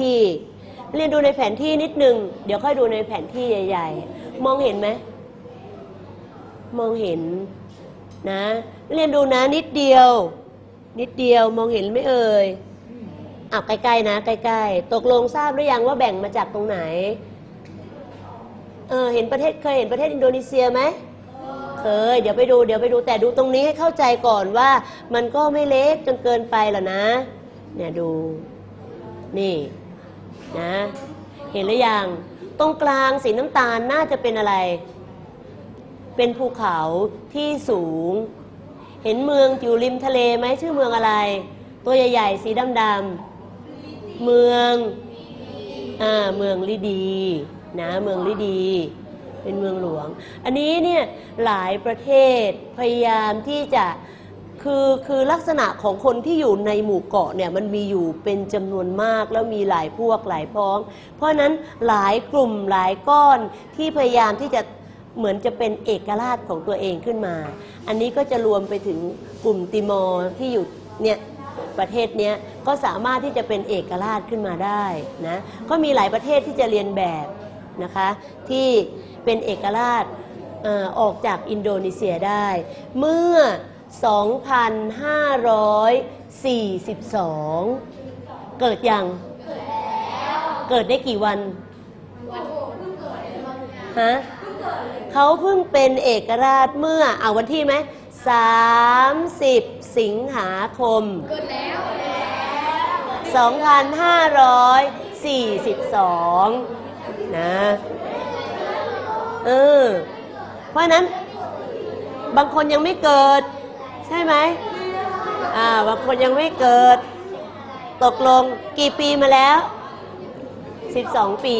ที่ เรียนดูในแผนที่นิดนึง เดี๋ยวค่อยดูในแผนที่ใหญ่ ๆ มองเห็นไหม มองเห็นนะ เรียนดูนะนิดเดียว นิดเดียวมองเห็นไม่เอ่ยอะใกล้ๆนะใกล้ๆตกลงทราบหรือยังว่าแบ่งมาจากตรงไหน เออเห็นประเทศเคยเห็นประเทศอินโดนีเซียไหมเคยเดี๋ยวไปดูเดี๋ยวไปดูแต่ดูตรงนี้ให้เข้าใจก่อนว่า มันก็ไม่เล็กจนเกินไปหรอนะ เนี่ยดูนี่ นะ เห็นหรือยัง ตรงกลางสีน้ำตาลน่าจะเป็นอะไร เป็นภูเขาที่สูง เห็นเมืองอยู่ริมทะเลไหมชื่อเมืองอะไร ตัวใหญ่ๆ สีดำๆเมืองอ่าเมืองลิดีนะเมืองลิดีเป็นเมืองหลวง อันนี้เนี่ยหลายประเทศพยายามที่จะ คือคือลักษณะของคนที่อยู่ในหมู่เกาะเนี่ยมันมีอยู่เป็นจำนวนมากแล้วมีหลายพวกหลายพ้อง เพราะฉะนั้นหลายกลุ่มหลายก้อนที่พยายามที่จะเหมือนจะเป็นเอกราชของตัวเองขึ้นมา อันนี้ก็จะรวมไปถึงกลุ่มติมอร์ที่อยู่เนี่ยประเทศเนี้ยก็สามารถที่จะเป็นเอกราชขึ้นมาได้นะก็มีหลายประเทศที่จะเรียนแบบนะคะที่เป็นเอกราชออกจากอินโดนีเซียได้ เมื่อ 2,542 เกิดยัง เกิดได้กี่วันฮะเขาเพิ่งเป็นเอกราชเมื่อเอาวันที่ไหม30 สิงหาคม 2542 นะ เออ เพราะฉะนั้นบางคนยังไม่เกิด ใช่ไหมอ่าบางคนยังไม่เกิด ตกลงกี่ปีมาแล้ว 12 ปี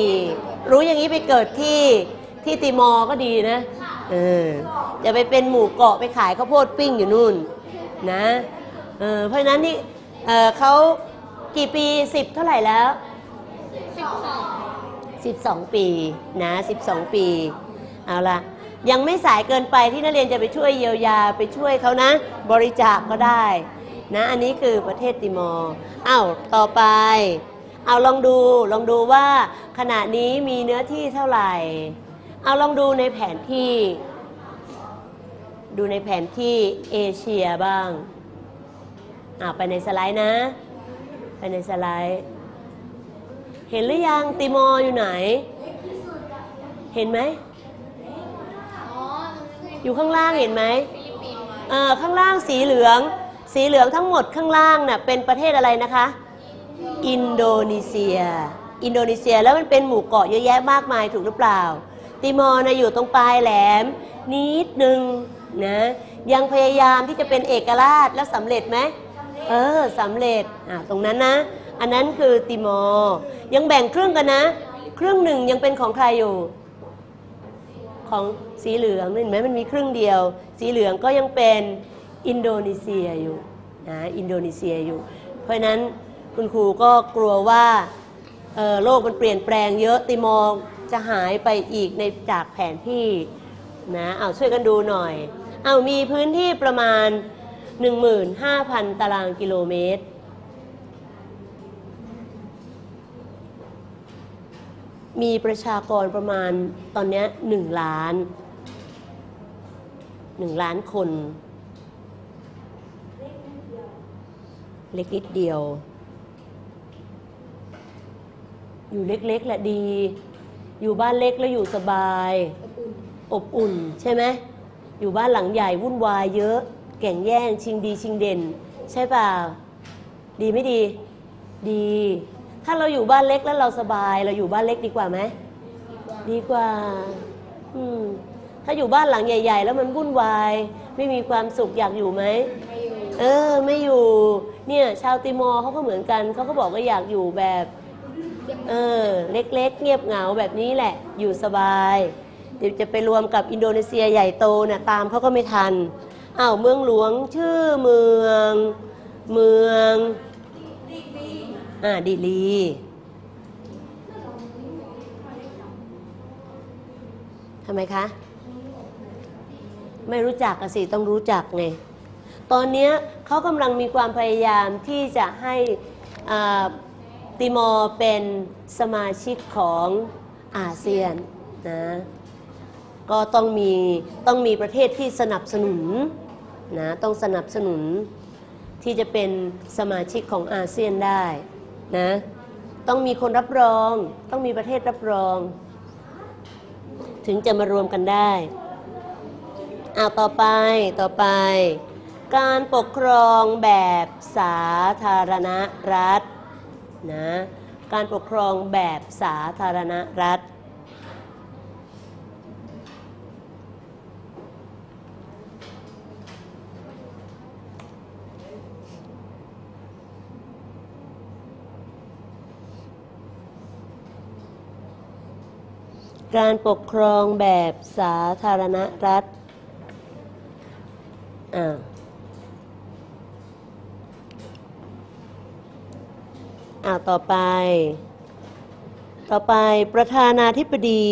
รู้อย่างนี้ไปเกิดที่ที่ติมอร์ก็ดีนะเออจะไปเป็นหมู่เกาะไปขายข้าวโพดปิ้งอยู่นู่นนะเออเพราะฉะนั้นนี่เออเขากี่ปี 10 เท่าไหร่แล้ว 12ปีนะ 12 ปี เอาละ ยังไม่สายเกินไปที่นักเรียนจะไปช่วยเยียวยาไปช่วยเขานะ บริจาคก็ได้นะอันนี้คือประเทศติมอร์อ้าวต่อไปเอาลองดูลองดูว่าขณะนี้มีเนื้อที่เท่าไหร่ เอาลองดูในแผนที่ ดูในแผนที่เอเชียบ้างอาไปในสไลด์นะ ไปในสไลด์ เห็นหรือยังติมอร์อยู่ไหน เห็นไหม อยู่ข้างล่างเห็นไหมเออข้างล่างสีเหลือง สีเหลืองทั้งหมดข้างล่างน่ะเป็นประเทศอะไรนะคะ อินโดนีเซีย อินโดนีเซียแล้วมันเป็นหมู่เกาะเยอะแยะมากมายถูกหรือเปล่า ติมอร์นะอยู่ตรงปลายแหลม นิดนึงนะยังพยายามที่จะเป็นเอกราชแล้วสำเร็จไหมเออสำเร็จอ่าตรงนั้นนะ อันนั้นคือติมอร์ยังแบ่งครึ่งกันนะ ครึ่งหนึ่งยังเป็นของใครอยู่ของ สีเหลืองเห็นไหมมันมีครึ่งเดียว สีเหลืองก็ยังเป็นอินโดนีเซียอยู่นะอินโดนีเซียอยู่ เพราะฉะนั้นคุณครูก็กลัวว่าโลกมันเปลี่ยนแปลงเยอะติมอร์จะหายไปอีกในจากแผนที่นะเอาช่วยกันดูหน่อย เอามีพื้นที่ประมาณ 15,000 ตารางกิโลเมตร มีประชากรประมาณตอนนี้ยหนึ่งล้าน หนึ่งล้านคน เล็กนิดเดียว อยู่เล็กๆแหละดี อยู่บ้านเล็กแล้วอยู่สบาย อบอุ่นใช่ไหมอยู่บ้านหลังใหญ่วุ่นวายเยอะแก่งแย่งชิงดีชิงเด่น ใช่เปล่าดีไม่ดี ดี ถ้าเราอยู่บ้านเล็กแล้วเราสบาย เราอยู่บ้านเล็กดีกว่าไหม ดีกว่าาอยู่บ้านหลังใหญ่ ๆ แล้วมันวุ่นวาย ไม่มีความสุขอยากอยู่ไหมเออไม่อยู่เนี่ยชาวติมอร์เขาก็เหมือนกันเขาก็บอกว่าอยากอยู่แบบเออเล็กๆ เงียบเหงาแบบนี้แหละ อยู่สบายเดี๋ยวจะไปรวมกับอินโดนีเซียใหญ่โตเนี่ยตามเขาก็ไม่ทันอ้าวเมืองหลวงชื่อเมืองเมืองอ่าดิลีทำไมคะ ไม่รู้จักอะสิต้องรู้จักไงตอนเนี้ยเขากำลังมีความพยายามที่จะให้ติมอร์เป็นสมาชิกของอาเซียนนะก็ต้องมีต้องมีประเทศที่สนับสนุนนะต้องสนับสนุนที่จะเป็นสมาชิกของอาเซียนได้นะต้องมีคนรับรอง ต้องมีประเทศรับรอง ถึงจะมารวมกันได้ เอาต่อไปต่อไป การปกครองแบบสาธารณรัฐนะการปกครองแบบสาธารณรัฐ การปกครองแบบสาธารณรัฐ อ่าอ่าต่อไป ต่อไปประธานาธิบดี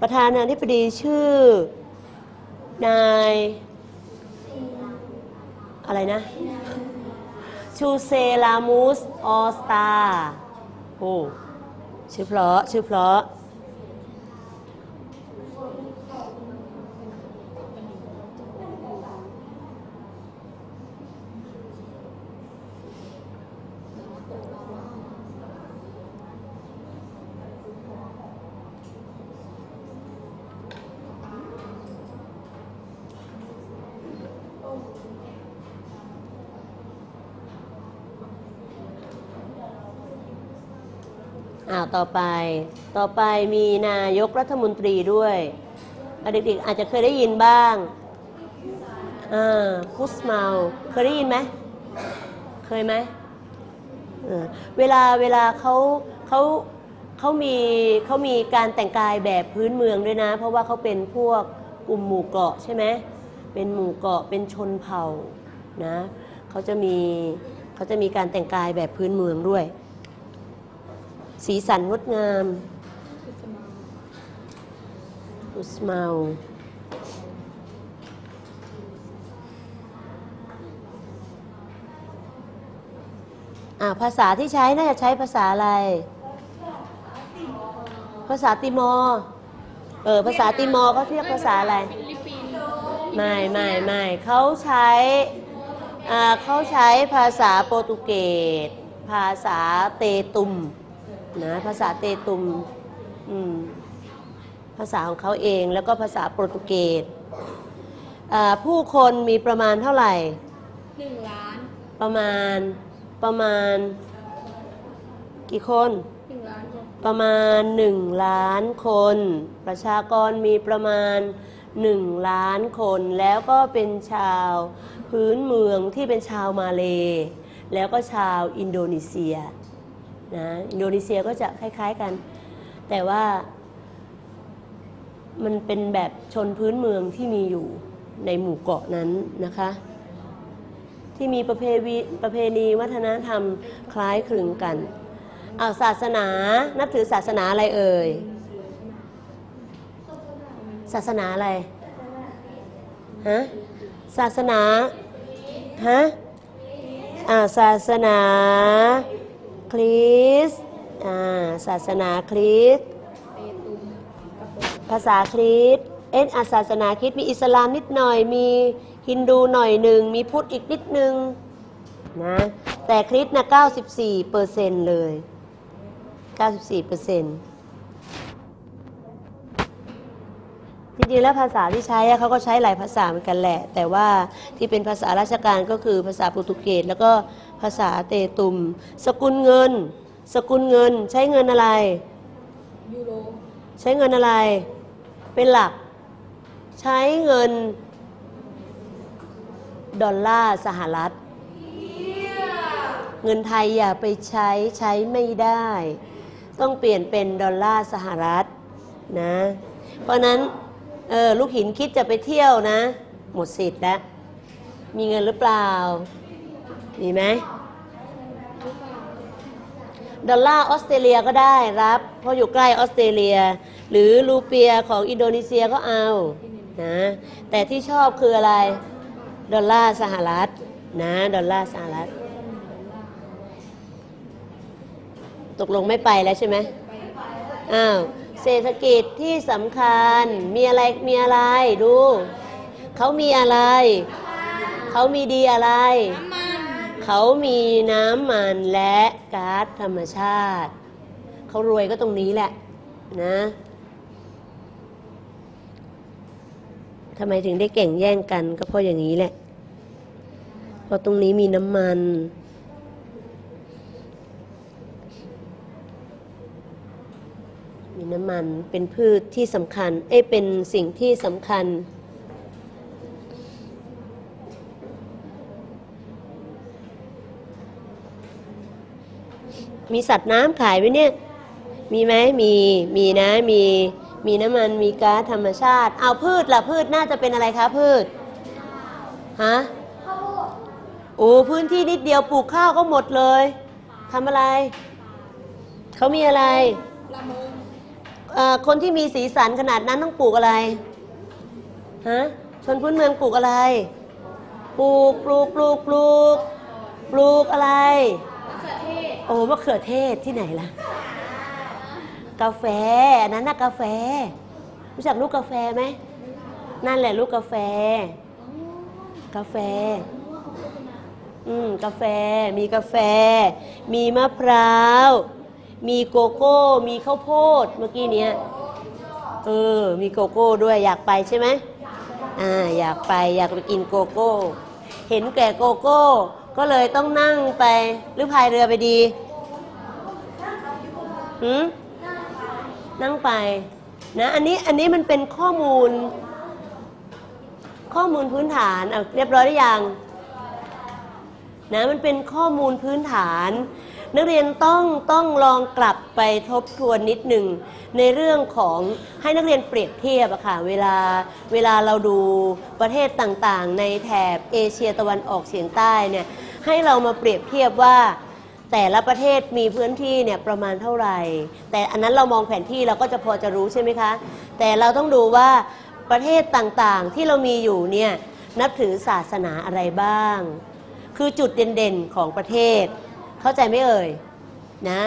ประธานาธิบดีชื่อ นาย อะไรนะ ชูเซลามูส ออสตาโอ้ชื่อเพราะ ชื่อเพราะ อ้าวต่อไป ต่อไปมีนายกรัฐมนตรีด้วยอะเด็กๆอาจจะเคยได้ยินบ้างอ่าพุสเมาเคยได้ยินไหมเคยไหมเออเวลาเวลาเขาเขาเขามีเขามีการแต่งกายแบบพื้นเมืองด้วยนะ เพราะว่าเขาเป็นพวกกลุ่มหมู่เกาะใช่ไหมเป็นหมู่เกาะเป็นชนเผ่านะเขาจะมีเขาจะมีการแต่งกายแบบพื้นเมืองด้วย สีสันงดงามอุสมาอ่าภาษาที่ใช้น่าจะใช้ภาษาอะไร ภาษาติมอร์เออภาษาติมอร์เขาเรียกภาษาอะไร ไม่ไม่ไม่เขาใช้อ่าเขาใช้ภาษาโปรตุเกส ภาษาเตตุม นะภาษาเตตุมอืมภาษาของเขาเองแล้วก็ภาษาโปรตุเกสอ่าผู้คนมีประมาณเท่าไหร่หนึ่งล้าน ประมาณประมาณ กี่คนหนึ่งล้านคนประมาณ1ล้านคน ประชากรมีประมาณ1ล้านคนแล้วก็เป็นชาวพื้นเมืองที่เป็นชาวมาเล แล้วก็ชาวอินโดนีเซีย นะอินโดนีเซียก็จะคล้าย ๆกัน แต่ว่ามันเป็นแบบชนพื้นเมืองที่มีอยู่ในหมู่เกาะนั้นนะคะ ที่มีประเพณีประเพณีวัฒนธรรมคล้ายคลึงกันอ้าวศาสนานับถือศาสนาอะไรเอ่ย ศาสนาอะไรฮะศาสนาฮะอ่าศาสนา คริสต์อ่าศาสนาคริสต์ภาษาคริสต์เอ็นอาศาสนาคริสต์มีอิสลามนิดหน่อย มีฮินดูหน่อยหนึ่ง มีพุทธอีกนิดนึงนะแต่คริสต์นะ94เปอร์เซ็นต์เลย 94เปอร์เซ็นต์ จริงๆแล้วภาษาที่ใช้อะเขาก็ใช้หลายภาษาเหมือนกันแหละ แต่ว่าที่เป็นภาษาราชการก็คือภาษาโปรตุเกสแล้วก็ภาษาเตตุม สกุลเงิน สกุลเงิน ใช้เงินอะไรยูโรใช้เงินอะไร เป็นหลัก ใช้เงิน ดอลลาร์สหรัฐ เงินไทยอย่าไปใช้ใช้ไม่ได้ ต้องเปลี่ยนเป็นดอลลาร์สหรัฐนะ เพราะนั้น เออลูกหินคิดจะไปเที่ยวนะ หมดสิทธิ์แล้ว มีเงินหรือเปล่า มีไหมดอลลาร์ออสเตรเลียก็ได้รับ เพราะอยู่ใกล้ออสเตรเลีย หรือรูเปียของอินโดนีเซียก็เอานะแต่ที่ชอบคืออะไร ดอลลาร์สหรัฐนะดอลลาร์สหรัฐ ตกลงไม่ไปแล้วใช่ไหมอ้าว เศรษฐกิจที่สำคัญมีอะไรมีอะไรดูเขามีอะไร เขามีดีอะไรน้ำมันเขามีน้ำมันและก๊าซธรรมชาติ เขารวยก็ตรงนี้แหละนะทำไมถึงได้เก่งแย่งกันก็เพราะอย่างนี้แหละเพราะตรงนี้มีน้ำมัน น้ำมัน เป็นพืชที่สำคัญ เอ้ยเป็นสิ่งที่สำคัญ มีสัตว์น้ำขายไหมเนี่ย มีไหมมี มีนะ มี มีน้ำมัน มีก๊าซธรรมชาติ เอาพืชล่ะพืชน่าจะเป็นอะไรคะพืช ฮะโอ้พื้นที่นิดเดียวปลูกข้าวก็หมดเลยทำอะไร เขามีอะไรละมุงเอ่อ คนที่มีสีสันขนาดนั้นต้องปลูกอะไรฮะชนพื้นเมืองปลูกอะไร ปลูกปลูกปลูกปลูกปลูกอะไรมะเขือเทศโอ้มะเขือเทศที่ไหนล่ะ กาแฟอันนั้นน่ะกาแฟ รู้จักลูกกาแฟไหมนั่นแหละลูกกาแฟ กาแฟ อืมกาแฟมีกาแฟ มีมะพร้าว มีโกโก้ มีข้าวโพดเมื่อกี้เนี้ยเออ มีโกโก้ด้วยอยากไปใช่ไหมอ่าอยากไปอยากไปกินโกโก้ เห็นแก่โกโก้ ก็เลยต้องนั่งไปหรือพายเรือไปดีหืมนั่งไปนะอันนี้อันนี้มันเป็นข้อมูล ข้อมูลพื้นฐานเาเรียบร้อยหรือยังนะมันเป็นข้อมูลพื้นฐาน นักเรียนต้องต้องลองกลับไปทบทวนนิดหนึ่งในเรื่องของให้นักเรียนเปรียบเทียบอะค่ะเวลาเวลาเราดูประเทศต่างๆ ในแถบเอเชียตะวันออกเฉียงใต้เนี่ยให้เรามาเปรียบเทียบว่าแต่ละประเทศมีพื้นที่เนี่ยประมาณเท่าไหร่ แต่อันนั้นเรามองแผนที่เราก็จะพอจะรู้ใช่ไหมคะ แต่เราต้องดูว่าประเทศต่างๆที่เรามีอยู่เนี่ยนับถือศาสนาอะไรบ้าง คือจุดเด่นๆของประเทศ เข้าใจไหมเอ่ยนะ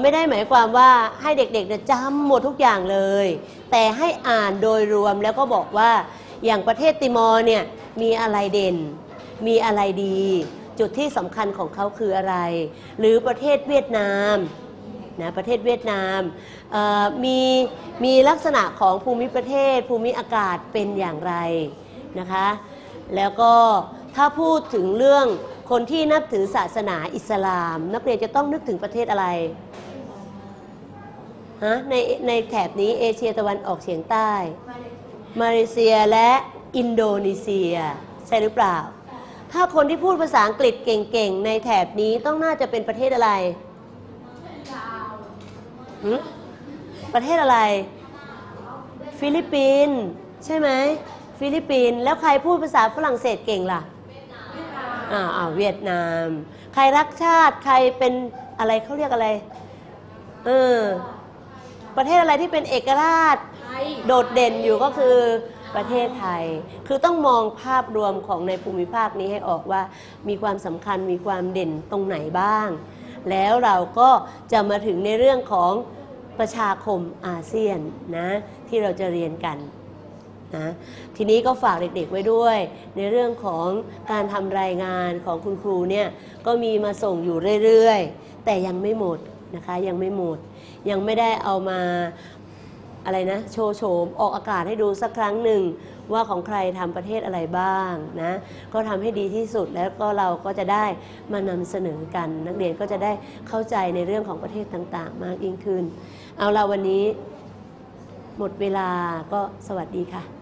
ไม่ได้หมายความว่าให้เด็กๆจำหมดทุกอย่างเลย แต่ให้อ่านโดยรวมแล้วก็บอกว่าอย่างประเทศติมอร์เนี่ยมีอะไรเด่น มีอะไรดี จุดที่สำคัญของเขาคืออะไร หรือประเทศเวียดนามนะประเทศเวียดนามมีมีลักษณะของภูมิประเทศ ภูมิอากาศเป็นอย่างไรนะคะ แล้วก็ถ้าพูดถึงเรื่อง คนที่นับถือศาสนาอิสลาม นักเรียนจะต้องนึกถึงประเทศอะไรฮะในในแถบนี้เอเชียตะวันออกเฉียงใต้ มาเลเซียและอินโดนีเซีย ใช่หรือเปล่า ถ้าคนที่พูดภาษาอังกฤษเก่งๆ ในแถบนี้ต้องน่าจะเป็นประเทศอะไรหึประเทศอะไร ฟิลิปปินส์ใช่ไหมฟิลิปปินส์แล้วใครพูดภาษาฝรั่งเศสเก่งล่ะ อ่าอ่าเวียดนาม ใครรักชาติใครเป็นอะไรเขาเรียกอะไร เออ ประเทศอะไรที่เป็นเอกราชไทยโดดเด่นอยู่ก็คือประเทศไทย คือต้องมองภาพรวมของในภูมิภาคนี้ให้ออกว่า มีความสำคัญมีความเด่นตรงไหนบ้าง แล้วเราก็จะมาถึงในเรื่องของประชาคมอาเซียนนะ ที่เราจะเรียนกัน นะทีนี้ก็ฝากเด็กๆไว้ด้วย ในเรื่องของการทำรายงานของคุณครูเนี่ยก็มีมาส่งอยู่เรื่อยๆ แต่ยังไม่หมดนะคะยังไม่หมด ยังไม่ได้เอามาอะไรนะโชว์โฉมออกอากาศให้ดูสักครั้งหนึ่งว่าของใครทำประเทศอะไรบ้างนะก็ทำให้ดีที่สุดแล้วก็เราก็จะได้มานำเสนอกัน นักเรียนก็จะได้เข้าใจในเรื่องของประเทศต่างๆ มากยิ่งขึ้น เอาละวันนี้หมดเวลาก็สวัสดีค่ะ